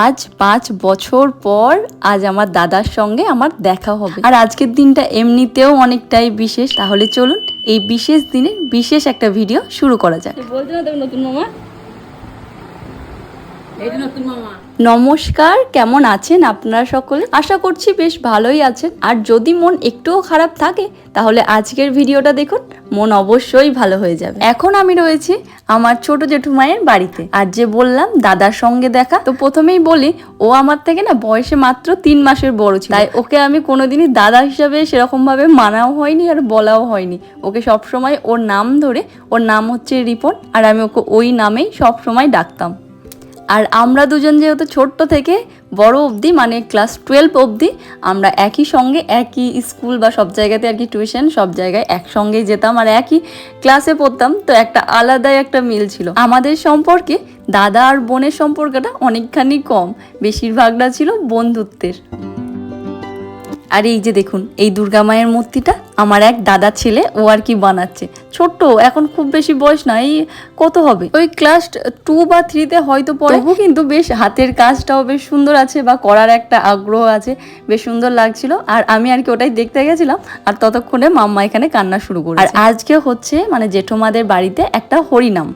আজ পাঁচ বছর পর আজ আমার দাদার সঙ্গে আমার দেখা হবে। আর আজকের দিনটা এমনিতেও অনেকটাই বিশেষ। তাহলে চলুন এই বিশেষ দিনে বিশেষ একটা ভিডিও শুরু করা যাক। বলতে না তুমি নতুন মামা? নতুন মামা। নমস্কার, কেমন আছেন আপনারা সকলে? আশা করছি বেশ ভালোই আছেন। আর যদি মন একটুও খারাপ থাকে, তাহলে আজকের ভিডিওটা দেখুন, মন অবশ্যই ভালো হয়ে যাবে। এখন আমি রয়েছি আমার ছোট জেঠুমায়ের বাড়িতে। আর যে বললাম, দাদার সঙ্গে দেখা। তো প্রথমেই বলি, ও আমার থেকে না বয়সে মাত্র তিন মাসের বড় ছিল। তাই ওকে আমি কোনোদিনই দাদা হিসাবে সেরকম ভাবে মানাও হয়নি আর বলাও হয়নি। ওকে সবসময় ওর নাম ধরে, ওর নাম হচ্ছে রিপন। আর আমি ওকে ওই নামেই সবসময় ডাকতাম। আর আমরা দুজন যেহেতু ছোট্ট থেকে বড় অবধি মানে ক্লাস টুয়েলভ অবধি, আমরা একই সঙ্গে একই স্কুল বা সব জায়গাতে আর কি টিউশন সব জায়গায় একসঙ্গেই যেতাম আর একই ক্লাসে পড়তাম। তো একটা আলাদাই একটা মিল ছিল। আমাদের সম্পর্কে দাদা আর বোনের সম্পর্কটা অনেকখানি কম, বেশিরভাগটা ছিল বন্ধুত্বের। আর এই যে দেখুন এই দুর্গা মায়ের মূর্তিটা আমার এক দাদা ছেলে ও আর কি বানাচ্ছে। ছোট্ট এখন খুব বেশি বয়স না এই কত হবে? ওই ক্লাস টু বা থ্রিতে হয়তো পড়ে তবু কিন্তু বেশ হাতের কাজটাও বেশ সুন্দর আছে বা করার একটা আগ্রহ আছে বেশ সুন্দর লাগছিল। আর আমি আর কি ওটাই দেখতে গেছিলাম আর ততক্ষণে মাম্মা এখানে কান্না শুরু করে আর আজকে হচ্ছে মানে জেঠুমাদের বাড়িতে একটা হরিনাম।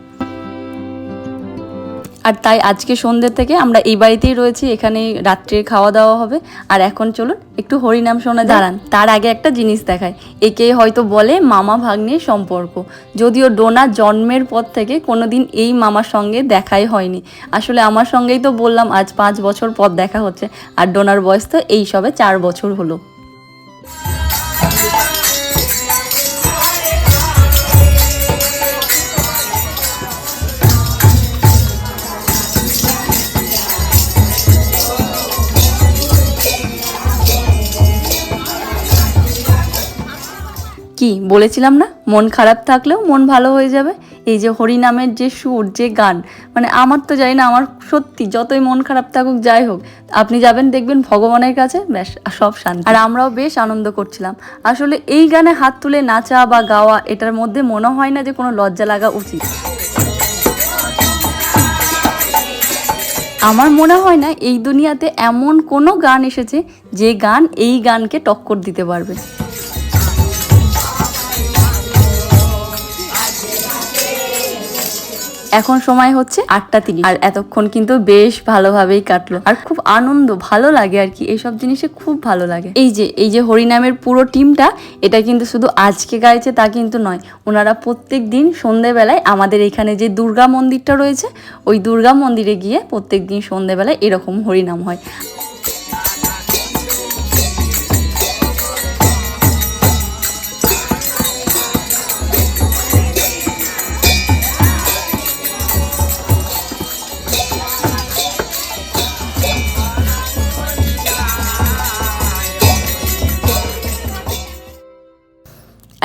আর তাই আজকে সন্ধ্যে থেকে আমরা এই বাড়িতেই রয়েছি এখানে রাত্রে খাওয়া দাওয়া হবে। আর এখন চলুন একটু হরিনাম শোনা, দাঁড়ান। তার আগে একটা জিনিস দেখায় একে হয়তো বলে মামা ভাগ্নের সম্পর্ক। যদিও ডোনা জন্মের পর থেকে কোনোদিন এই মামার সঙ্গে দেখাই হয়নি। আসলে আমার সঙ্গেই তো বললাম, আজ পাঁচ বছর পর দেখা হচ্ছে। আর ডোনার বয়স তো এই সবে চার বছর হলো। কি, বলেছিলাম না? মন খারাপ থাকলেও মন ভালো হয়ে যাবে? এই যে হরিনামের যে সুর, যে গান মানে আমার তো জানি না, আমার সত্যি যতই মন খারাপ থাকুক, যাই হোক, আপনি যাবেন, দেখবেন ভগবানের কাছে, ব্যাস, সব শান্তি। আর আমরাও বেশ আনন্দ করছিলাম। আসলে এই গানে হাত তুলে নাচা বা গাওয়া, এটার মধ্যে মনে হয় না যে কোনো লজ্জা লাগা উচিত। আমার মনে হয় না এই দুনিয়াতে এমন কোনো গান এসেছে যে গান এই গানকে টক্কর দিতে পারবে। এখন সময় হচ্ছে আটটা তিরিশ। আর এতক্ষণ কিন্তু বেশ ভালোভাবেই কাটলো। আর খুব আনন্দ, ভালো লাগে আর কি। এইসব জিনিসে খুব ভালো লাগে। এই যে এই যে হরিনামের পুরো টিমটা, এটা কিন্তু শুধু আজকে গাইছে তা কিন্তু নয়। ওনারা প্রত্যেক দিন সন্ধেবেলায় আমাদের এখানে যে দুর্গা মন্দিরটা রয়েছে, ওই দুর্গা মন্দিরে গিয়ে প্রত্যেক দিন সন্ধেবেলায় এরকম হরিনাম হয়।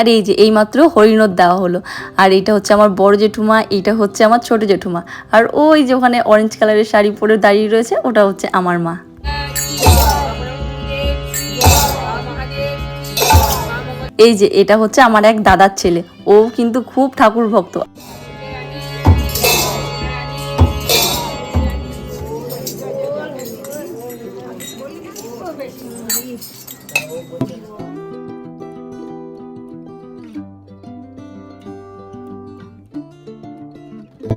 আর এই যে এইমাত্র হরিণর দেওয়া হলো। আর এটা হচ্ছে আমার বড় জেঠুমা, এটা হচ্ছে আমার ছোট জেঠুমা। আর ওই যে ওখানে অরেঞ্জ কালারের শাড়ি পরে দাঁড়িয়ে রয়েছে, ওটা হচ্ছে আমার মা। এই যে এটা হচ্ছে আমার এক দাদার ছেলে, ও কিন্তু খুব ঠাকুর ভক্ত।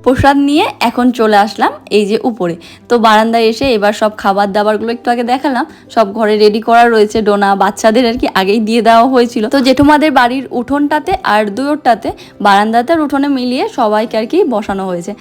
প্রসাদ নিয়ে এখন চলে আসলাম এই যে উপরে। তো বারান্দায় এসে এবার সব খাবার দাবারগুলো একটু আগে দেখালাম। সব ঘরে রেডি করা রয়েছে ডোনা, বাচ্চাদের আর কি আগেই দিয়ে দেওয়া হয়েছিল। তো জেঠুমাদের বাড়ির উঠোনটাতে আর দুয়োরটাতে বারান্দাতে আর উঠোনে মিলিয়ে সবাইকে আর কি বসানো হয়েছে।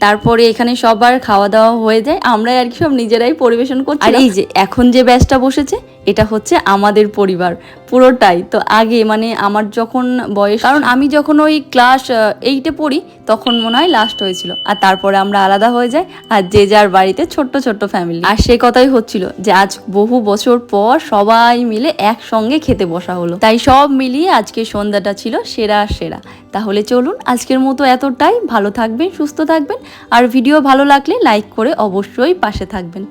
তারপরে এখানে সবার খাওয়া দাওয়া হয়ে যায়। আমরাই আর কি সব নিজেরাই পরিবেশন করছি আর এই যে, এখন যে ব্যাচটা বসেছে এটা হচ্ছে আমাদের পরিবার, পুরোটাই। তো আগে মানে আমার যখন বয়স, কারণ আমি যখন ওই ক্লাস এইটে পড়ি, তখন মনে হয় লাস্ট হয়েছিল। আর তারপরে আমরা আলাদা হয়ে যাই, আর যে যার বাড়িতে ছোট্ট ছোট্ট ফ্যামিলি আর সে কথাই হচ্ছিল যে, আজ বহু বছর পর সবাই মিলে একসঙ্গে খেতে বসা হলো। তাই সব মিলিয়ে আজকে সন্ধ্যাটা ছিল সেরা সেরা। তাহলে চলুন, আজকের মতো এতটাই। ভালো থাকবেন, সুস্থ থাকবেন। আর ভিডিও ভালো লাগলে লাইক করে অবশ্যই পাশে থাকবেন।